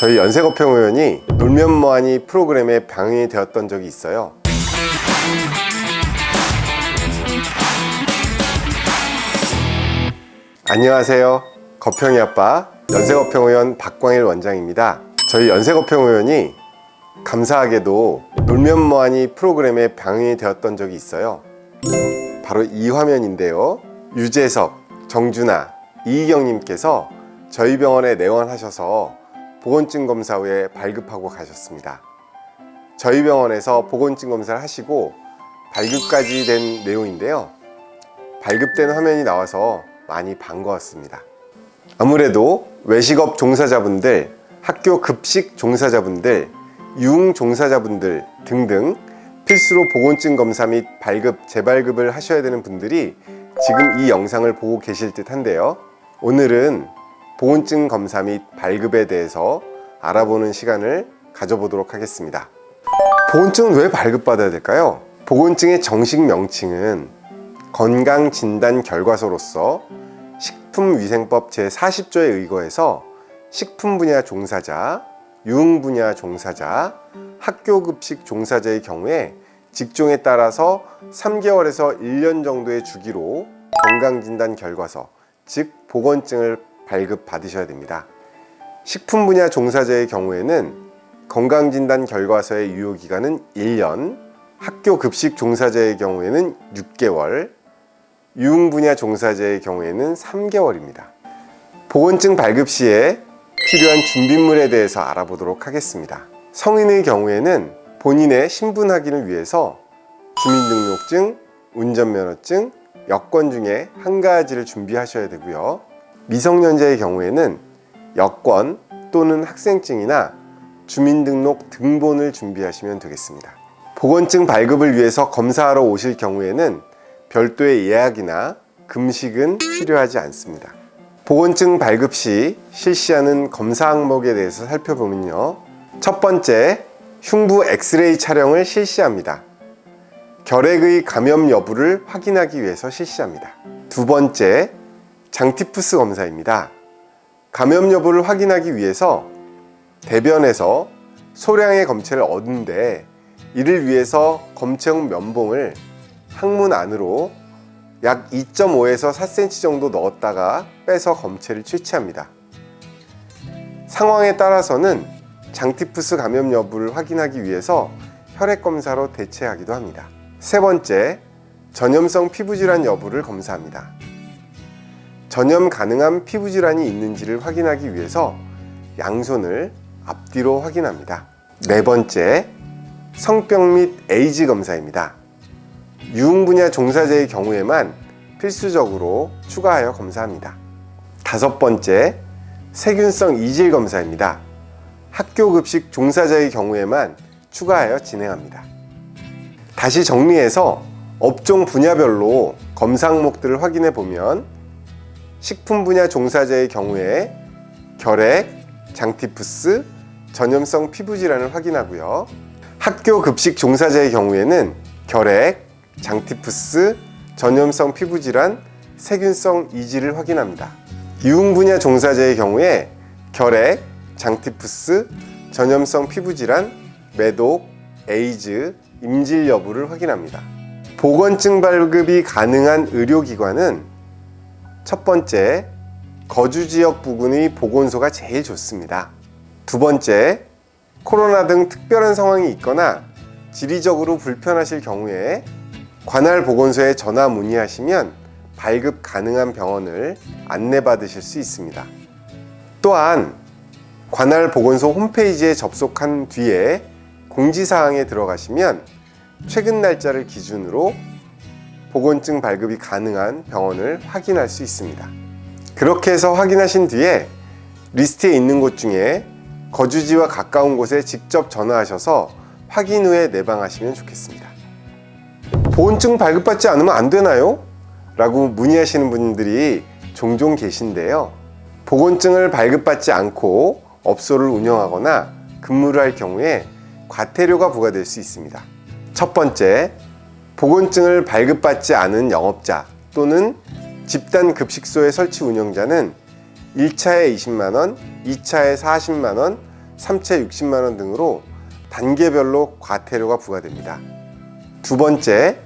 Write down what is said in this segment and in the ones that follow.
저희 연세거평 의원이 놀면 뭐하니 프로그램에 방영이 되었던 적이 있어요. 안녕하세요. 거평이 아빠 연세거평 의원 박광일 원장입니다. 저희 연세거평 의원이 감사하게도 놀면 뭐하니 프로그램에 방영이 되었던 적이 있어요. 바로 이 화면인데요. 유재석, 정준하, 이희경님께서 저희 병원에 내원하셔서 보건증 검사 후에 발급하고 가셨습니다. 저희 병원에서 보건증 검사를 하시고 발급까지 된 내용인데요. 발급된 화면이 나와서 많이 반가웠습니다. 아무래도 외식업 종사자분들, 학교 급식 종사자분들, 유흥 종사자분들 등등 필수로 보건증 검사 및 발급, 재발급을 하셔야 되는 분들이 지금 이 영상을 보고 계실 듯 한데요. 오늘은 보건증 검사 및 발급에 대해서 알아보는 시간을 가져보도록 하겠습니다. 보건증은 왜 발급받아야 될까요? 보건증의 정식 명칭은 건강진단결과서로서 식품위생법 제40조에 의거해서 식품 분야 종사자, 유흥 분야 종사자, 학교 급식 종사자의 경우에 직종에 따라서 3개월에서 1년 정도의 주기로 건강진단 결과서, 즉 보건증을 발급 받으셔야 됩니다. 식품 분야 종사자의 경우에는 건강진단 결과서의 유효 기간은 1년, 학교 급식 종사자의 경우에는 6개월, 유흥 분야 종사자의 경우에는 3개월입니다. 보건증 발급 시에 필요한 준비물에 대해서 알아보도록 하겠습니다. 성인의 경우에는 본인의 신분 확인을 위해서 주민등록증, 운전면허증, 여권 중에 한 가지를 준비하셔야 되고요. 미성년자의 경우에는 여권 또는 학생증이나 주민등록 등본을 준비하시면 되겠습니다. 보건증 발급을 위해서 검사하러 오실 경우에는 별도의 예약이나 금식은 필요하지 않습니다. 보건증 발급 시 실시하는 검사 항목에 대해서 살펴보면요. 첫 번째, 흉부 엑스레이 촬영을 실시합니다. 결핵의 감염 여부를 확인하기 위해서 실시합니다. 두 번째, 장티푸스 검사입니다. 감염 여부를 확인하기 위해서 대변에서 소량의 검체를 얻는데 이를 위해서 검체용 면봉을 항문 안으로 약 2.5에서 4cm 정도 넣었다가 빼서 검체를 채취합니다. 상황에 따라서는 장티푸스 감염 여부를 확인하기 위해서 혈액 검사로 대체하기도 합니다. 세 번째, 전염성 피부질환 여부를 검사합니다. 전염 가능한 피부 질환이 있는지를 확인하기 위해서 양손을 앞뒤로 확인합니다. 네 번째, 성병 및 에이즈 검사입니다. 유흥 분야 종사자의 경우에만 필수적으로 추가하여 검사합니다. 다섯 번째, 세균성 이질 검사입니다. 학교 급식 종사자의 경우에만 추가하여 진행합니다. 다시 정리해서 업종 분야별로 검사 항목들을 확인해 보면 식품 분야 종사자의 경우에 결핵, 장티푸스, 전염성 피부 질환을 확인하고요. 학교 급식 종사자의 경우에는 결핵, 장티푸스, 전염성 피부 질환, 세균성 이질을 확인합니다. 유흥 분야 종사자의 경우에 결핵, 장티푸스, 전염성 피부 질환, 매독, 에이즈, 임질 여부를 확인합니다. 보건증 발급이 가능한 의료기관은 첫 번째, 거주 지역 부근의 보건소가 제일 좋습니다. 두 번째, 코로나 등 특별한 상황이 있거나 지리적으로 불편하실 경우에 관할 보건소에 전화 문의하시면 발급 가능한 병원을 안내받으실 수 있습니다. 또한 관할 보건소 홈페이지에 접속한 뒤에 공지사항에 들어가시면 최근 날짜를 기준으로 보건증 발급이 가능한 병원을 확인할 수 있습니다. 그렇게 해서 확인하신 뒤에 리스트에 있는 곳 중에 거주지와 가까운 곳에 직접 전화하셔서 확인 후에 내방하시면 좋겠습니다. 보건증 발급받지 않으면 안 되나요? 라고 문의하시는 분들이 종종 계신데요. 보건증을 발급받지 않고 업소를 운영하거나 근무를 할 경우에 과태료가 부과될 수 있습니다. 첫 번째, 보건증을 발급받지 않은 영업자 또는 집단 급식소의 설치 운영자는 1차에 20만 원, 2차에 40만 원, 3채 60만 원 등으로 단계별로 과태료가 부과됩니다. 두 번째,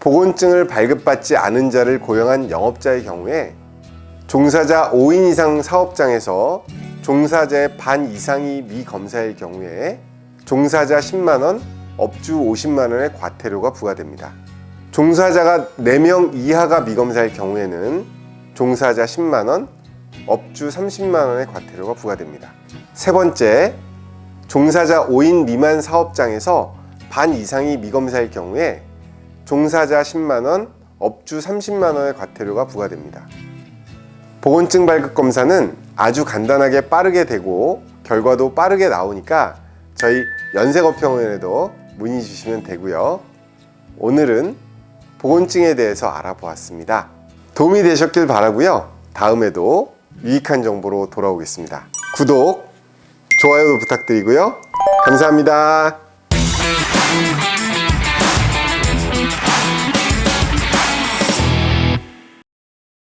보건증을 발급받지 않은 자를 고용한 영업자의 경우에 종사자 5인 이상 사업장에서 종사자의 반 이상이 미검사일 경우에 종사자 10만 원, 업주 50만 원의 과태료가 부과됩니다. 종사자가 4명 이하가 미검사일 경우에는 종사자 10만 원, 업주 30만 원의 과태료가 부과됩니다. 세 번째, 종사자 5인 미만 사업장에서 반 이상이 미검사일 경우에 종사자 10만 원, 업주 30만 원의 과태료가 부과됩니다. 보건증 발급 검사는 아주 간단하게 빠르게 되고 결과도 빠르게 나오니까 저희 연세검평원에도 문의 주시면 되고요. 오늘은 보건증에 대해서 알아보았습니다. 도움이 되셨길 바라고요. 다음에도 유익한 정보로 돌아오겠습니다. 구독, 좋아요도 부탁드리고요. 감사합니다.